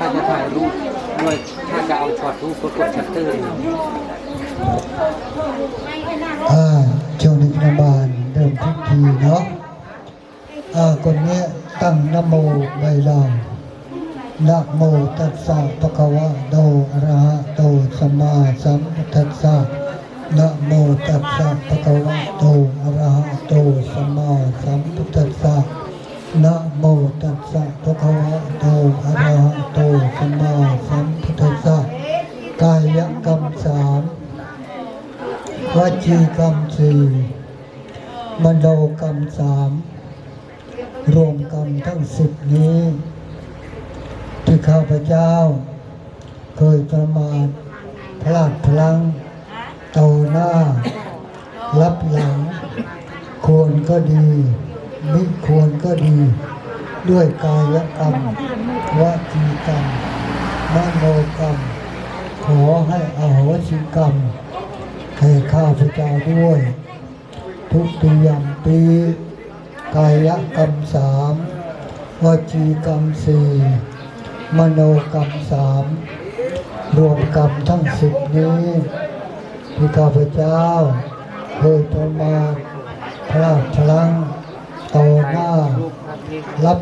ถ้าจะถ่ายรูปด้วยถ้าจะเอาช็อตรูปก็กดชัตเตอร์อ่าช่วงนี้พยาบาลเริ่มพิธีเนาะอ่าคนนี้ตั้งนโมใบลานนะโมตัสสะภะคะวะโตอะระหะโตสัมมาสัมพุทธัสสะนะโมตัสสะภะคะวะโตอะระหะโตสัมมาสัมพุทธัส โมตัสสะภะคะวะโตอะระหะโตสัมมาสัมพุทธัสสะกายกรรมสามวจีกรรมสี่มโนกรรมสามรวมกรรมทั้งสิบนี้ ที่ข้าพเจ้า เคยประมาทพลาดพลั้งต่อหน้า รับหลัง ควรก็ดี ไม่ควรก็ดี ด้วยกายกรรมวจีกรรมมโนกรรม ขอให้อโหสิกรรมให้ข้าพเจ้าด้วย ทุกติยมปีกายกรรมสามวจีกรรมสี่มโนกรรมสามรวมกรรมทั้งสิบนี้ที่ข้าพเจ้าเคยประมาทพลาดพลั้ง লাভ